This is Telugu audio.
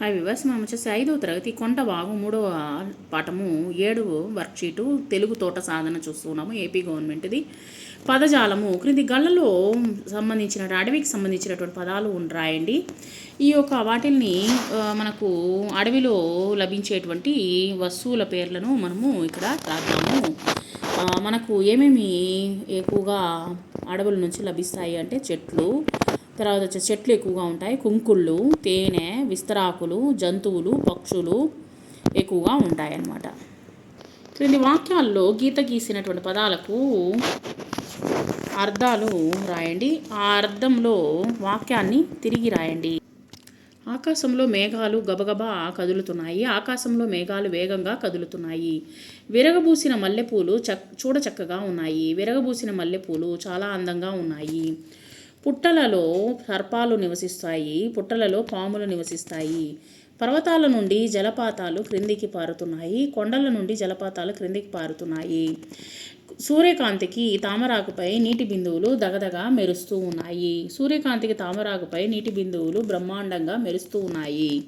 హాయ్ వివర్స్ మనం వచ్చేసి ఐదవ తరగతి కొండ భాగం మూడవ పాఠము ఏడవ వర్క్షీటు తెలుగు తోట సాధన చూస్తున్నాము ఏపీ గవర్నమెంట్ది. పదజాలము క్రింది గళ్ళలో సంబంధించిన అడవికి సంబంధించినటువంటి పదాలు రాయండి ఈ యొక్క వాటిల్ని మనకు అడవిలో లభించేటువంటి వస్తువుల పేర్లను మనము ఇక్కడ రాద్దాము. మనకు ఏమేమి ఎక్కువగా అడవుల నుంచి లభిస్తాయి అంటే చెట్లు తర్వాత వచ్చే చెట్లు ఎక్కువగా ఉంటాయి. కుంకుళ్ళు తేనె విస్తరాకులు జంతువులు పక్షులు ఎక్కువగా ఉంటాయి అన్నమాట క్రింది వాక్యాల్లో గీత గీసినటువంటి పదాలకు అర్థాలు రాయండి. ఆ అర్థంలో వాక్యాన్ని తిరిగి రాయండి. ఆకాశంలో మేఘాలు గబగబా కదులుతున్నాయి. ఆకాశంలో మేఘాలు వేగంగా కదులుతున్నాయి. విరగబూసిన మల్లెపూలు చక్ చూడచక్కగా ఉన్నాయి. విరగబూసిన మల్లెపూలు చాలా అందంగా ఉన్నాయి. పుట్టలలో సర్పాలు నివసిస్తాయి పుట్టలలో పాములు నివసిస్తాయి. పర్వతాల నుండి జలపాతాలు క్రిందికి పారుతున్నాయి కొండల నుండి జలపాతాలు క్రిందికి పారుతున్నాయి. సూర్యకాంతికి తామరాకుపై నీటి బిందువులు దగదగా మెరుస్తూ ఉన్నాయి. సూర్యకాంతికి తామరాకుపై నీటి బిందువులు బ్రహ్మాండంగా మెరుస్తూ ఉన్నాయి.